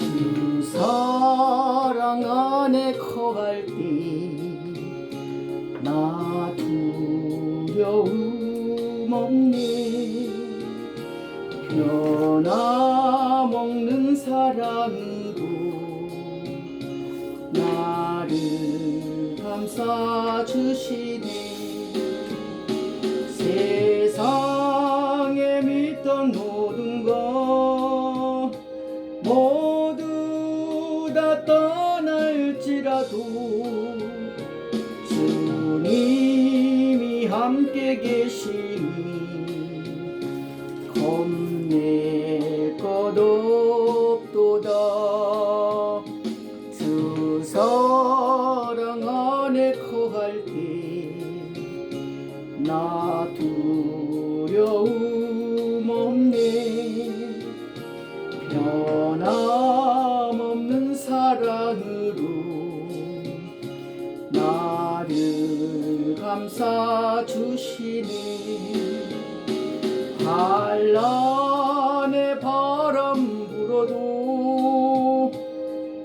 두 사랑 안에 커갈때 나 두려움 없네 변화 먹는 사랑으로 나를 감싸주시네 세상에 믿던 모든 것 떠날지라도 주님이 함께 계시니 겁낼 것 없도다. 주 사랑 안에 거할 때 나 두려움 없네. 변함없는 사랑 감싸 주시네 한란의 바람 불어도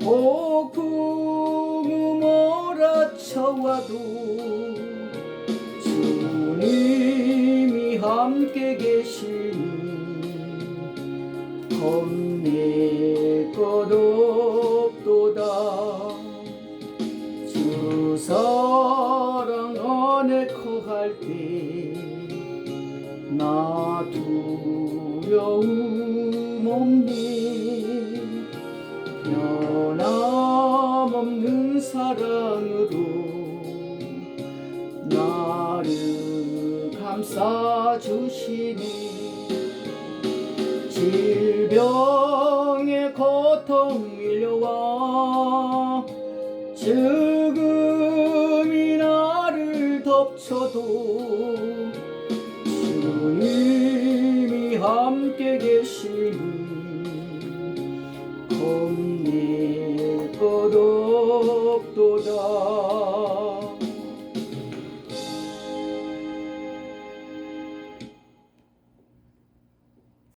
폭풍 몰아쳐와도 주님이 함께 계시니 것 없도 안에 거할 때나 두려움 없네 변함없는 사랑으로 나를 감싸 주시니 질병의 고통 밀려와 죽음이 덮쳐도 주님이 함께 계시니 겁낼 것 없도다